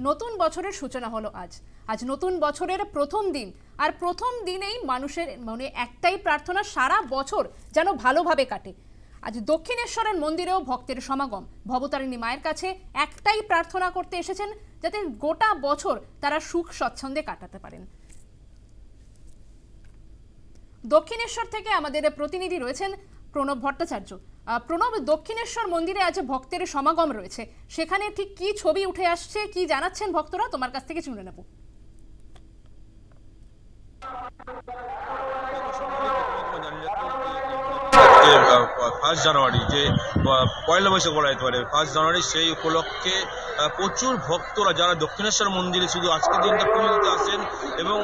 নতুন বছরের সূচনা হলো আজ। আজ নতুন বছরের প্রথম দিন। আর প্রথম দিনেই মানুষের মনে একটাই প্রার্থনা, সারা বছর যেন ভালোভাবে কাটে। আজ দক্ষিণেশ্বরের মন্দিরেও ভক্তের সমাগম। ভবতারিণী মায়ের কাছে একটাই প্রার্থনা করতে এসেছেন, যাতে গোটা বছর তারা সুখ স্বচ্ছন্দে কাটাতে পারেন। দক্ষিণেশ্বর থেকে আমাদের প্রতিনিধি রয়েছেন প্রণব ভট্টাচার্য। প্রণব দক্ষিণেশ্বর মন্দিরে আজ ভক্তের সমাগম রয়েছে। সেখানে ঠিক কি ছবি উঠে আসছে, কি জানাচ্ছেন ভক্তরা? তোমার কাছ থেকে শুনে নেব। ফার্স্ট জানুয়ারি যে পয়লা বৈশাখ বলা যেতে পারে। ফার্স্ট জানুয়ারি সেই উপলক্ষে প্রচুর ভক্তরা যারা দক্ষিণেশ্বর মন্দিরে শুধু আজকের দিনটা পুজো দিতে আসেন এবং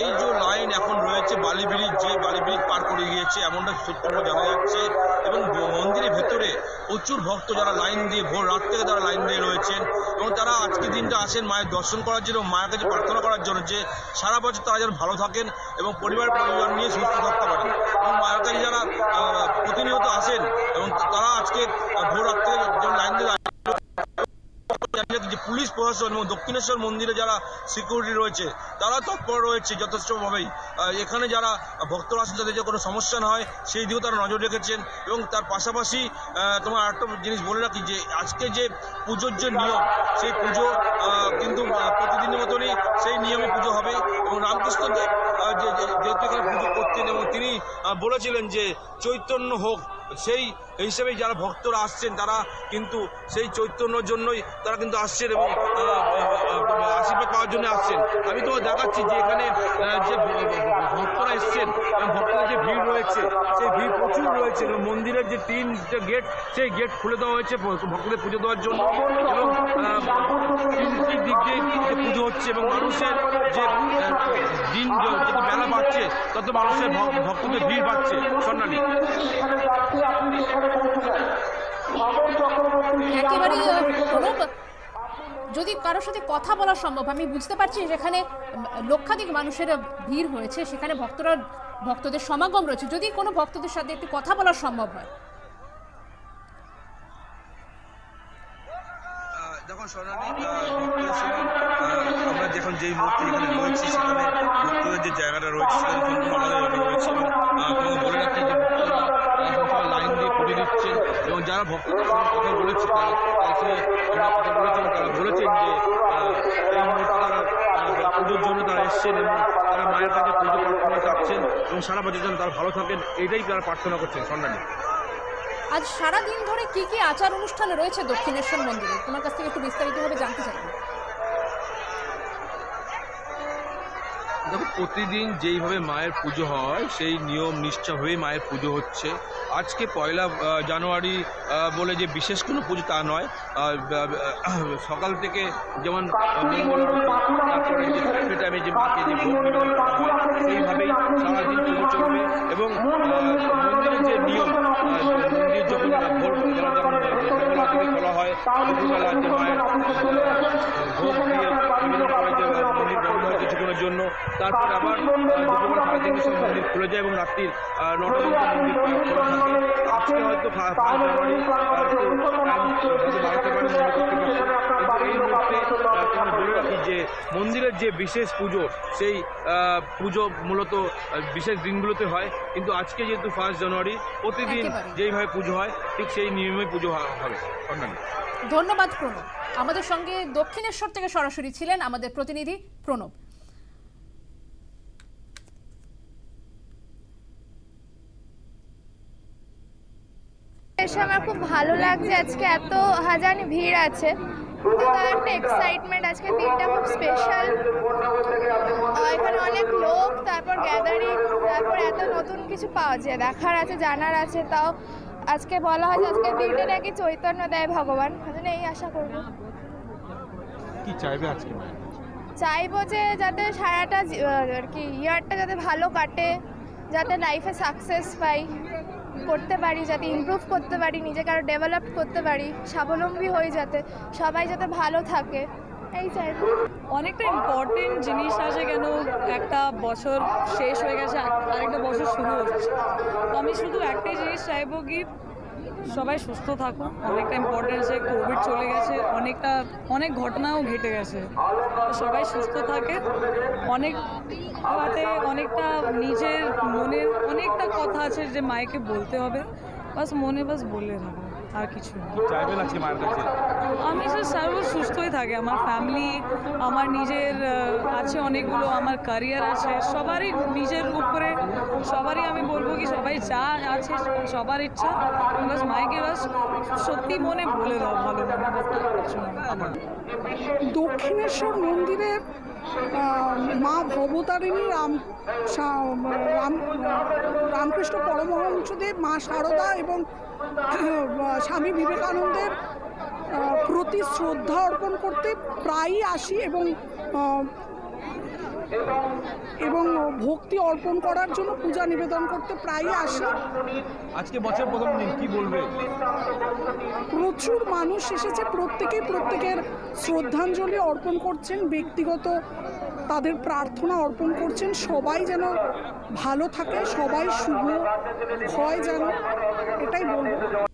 এই যে লাইন এখন রয়েছে বালি ব্রিজ, যে বালি ব্রিজ পার করে গিয়েছে, এমনটা সূত্র জানা যাচ্ছে এবং মন্দিরের ভেতরে প্রচুর ভক্ত যারা লাইন দিয়ে ভোর রাত থেকে তারা লাইন দিয়ে রয়েছেন এবং তারা আজকের দিনটা আসেন মায়ের দর্শন করার জন্য, মায়ের কাছে প্রার্থনা করার জন্য যে সারা বছর তারা যেন ভালো থাকেন এবং পরিবার পরিবার নিয়ে সুস্থ থাকতে পারেন। পুলিশ প্রশাসন এবং দক্ষিণেশ্বর মন্দিরে যারা সিকিউরিটি রয়েছে তারা তৎপর রয়েছে যথেষ্টভাবেই। এখানে যারা ভক্তরা আসেন তাদের যে কোনো সমস্যা না হয় সেই দিকেও তারা নজর রেখেছেন এবং তার পাশাপাশি তোমার আরেকটা জিনিস বলে রাখি যে আজকে যে পুজোর যে নিয়ম সেই পুজো কিন্তু প্রতিদিনের মতনই সেই নিয়মে পুজো হবে এবং রামকৃষ্ণ দেব আহ, যে যে- যেহেতু এখানে পুজো করতেন এবং তিনি বলেছিলেন যে চৈতন্য হোক সেই হিসেবেই যারা ভক্তরা আসছেন, তারা কিন্তু সেই চৈতন্যর জন্যই তারা কিন্তু আসছেন এবং আশীর্বাদ পাওয়ার জন্য আসছেন। আমি তো দেখাচ্ছি যে এখানে যে ভক্তরা এসছেন, এবং ভক্তদের যে ভিড় রয়েছে, সেই ভিড় প্রচুর রয়েছে এবং মন্দিরের যে তিন যে গেট, সেই গেট খুলে দেওয়া হয়েছে ভক্তদের পুজো দেওয়ার জন্য। এবং তিনটি দিক দিয়ে পুজো হচ্ছে এবং মানুষের যে দিন যত বেলা বাড়ছে, তত মানুষের ভক্তদের ভিড় বাড়ছে, স্বর্ণালী। যদি কারোর সাথে কথা বলা সম্ভব আমি বুঝতে পারছি যেখানে লক্ষাধিক মানুষের ভিড় হয়েছে সেখানে ভক্তরা ভক্তদের সমাগম রয়েছে। যদি কোনো ভক্তদের সাথে একটু কথা বলা সম্ভব হয়। দেখুন আমরা যখন যেই মুহূর্তে এখানে রয়েছি সেখানে ভক্তদের যে জায়গাটা রয়েছে সেখানে রয়েছে। এবং বলে রাখি যে লাইন দিচ্ছেন এবং যারা ভক্তদের সঙ্গে কথা বলেছে, তারা আমরা কথা বলেছিলাম, তারা বলেছেন যে এই মুহূর্তে তারা পুজোর জন্য তারা এসছেন এবং তারা মায়ের কাছে পুজো প্রার্থনা চাচ্ছেন এবং সারা বছর যেন তারা ভালো থাকেন এটাই তারা প্রার্থনা করছেন সোনালি আজ সারা দিন ধরে কি কি আচার অনুষ্ঠান রয়েছে দক্ষিণেশ্বর মন্দিরে? তোমার কাছ থেকে একটু বিস্তারিতভাবে জানতে চাইব। প্রতিদিন যেইভাবে মায়ের পুজো হয়, সেই নিয়ম নিষ্ঠাভাবেই মায়ের পুজো হচ্ছে। আজকে পয়লা জানুয়ারি বলে যে বিশেষ কোনো পুজো তা নয়। সকাল থেকে যেমন তারপরে যে টাইমে যে মাকে যে সেইভাবেই সারাদিন পুজো চলবে এবং মন্দিরের যে নিয়ম মন্দির যখন ভোরবেলা যখন থেকে খোলা হয় দুপুরবেলা যে মায়ের আহ, ভোগ দিয়ে নিবেদন করা হয় যে মন্দির বন্ধ হয় কিছুক্ষণের জন্য। তারপর আবার দুপুরবেলা সাড়ে তিনটের সময় মন্দির খুলে যায় এবং রাত্রির আহ, নটা পর্যন্ত মন্দির খোলা থাকে। আজকে হয়তো ফার্স্ট জানুয়ারি হয়তো বাড়াতে পারে মন্দির কর্তৃপক্ষ কিন্তু এই মুহূর্তে বলে রাখি যে মন্দিরের যে বিশেষ পুজো সেই আহ, পুজো মূলত বিশেষ দিনগুলোতে হয়। কিন্তু আজকে যেহেতু ফার্স্ট জানুয়ারি প্রতিদিন যেইভাবে পুজো হয় ঠিক সেই নিয়মে পুজো হবে। অন্যান্য। ধন্যবাদ প্রণব। আমাদের সঙ্গে দক্ষিণেশ্বর থেকে সরাসরি ছিলেন আমাদের প্রতিনিধি প্রণব। এসে আমার খুব ভালো লাগছে। আজকে এত হাজানি ভিড় আছে। তো তার একটা এক্সাইটমেন্ট আজকে দিনটা খুব স্পেশাল এখানে অনেক লোক তারপর গ্যাদারিং তারপর এত নতুন কিছু পাওয়া যায়। দেখার আছে জানার আছে। তাও আজকে বলা হয় যে আজকের দিনটা নাকি চৈতন্য দেয় ভগবান। ওই এই আশা করব। কি চাইবে আজকে চাইব যে যাতে সারাটা আর কি ইয়ারটা যাতে ভালো কাটে যাতে লাইফে সাকসেস পাই। করতে পারি, যাতে ইমপ্রুভ করতে পারি, নিজেকে আরও ডেভেলপ করতে পারি, স্বাবলম্বী হয়ে যাতে সবাই যাতে ভালো থাকে, এই চাই। অনেকটা ইম্পর্টেন্ট জিনিস আছে কেন একটা বছর শেষ হয়ে গেছে আরেকটা বছর শুরু হচ্ছে আমি শুধু একটাই জিনিস চাইব কি সবাই সুস্থ থাকুন। অনেকটা ইম্পর্টেন্ট যে কোভিড চলে গেছে, অনেকটা, অনেক ঘটনাও ঘেটে গেছে। তো সবাই সুস্থ থাকে। অনেক হাতে অনেকটা নিজের মনের অনেকটা কথা আছে যে মায়েকে বলতে হবে। বাস মনে বাস বলে থাকো আর কিছু চাইবেন আজকে মায়ের কাছে? আমি স্যার সর্ব সুস্থই থাকে, আমার ফ্যামিলি আমার নিজের আছে অনেকগুলো, আমার ক্যারিয়ার আছে, সবারই নিজের উপরে, সবারই আমি বলব কি সবাই যা আছে, সবার ইচ্ছা, বাস মাইকে বাস সত্যি মনে বলে দাও, ভালো। দক্ষিণেশ্বর মন্দিরের মা ভবতারিণী রাম রাম, রামকৃষ্ণ পরমহংসদেব, মা শারদা এবং স্বামী বিবেকানন্দের প্রতি শ্রদ্ধা অর্পণ করতে প্রায়ই আসি এবং এবং ভক্তি অর্পণ করার জন্য পূজা নিবেদন করতে প্রায়ই আসি। আজকে বছর প্রথম দিন কি বলবে? প্রচুর মানুষ এসেছে প্রত্যেকেই প্রত্যেকের শ্রদ্ধাঞ্জলি অর্পণ করছেন ব্যক্তিগত তাদের প্রার্থনা অর্পণ করছেন। সবাই যেন ভালো থাকে সবাই শুভ হয় যেন এটাই বলব।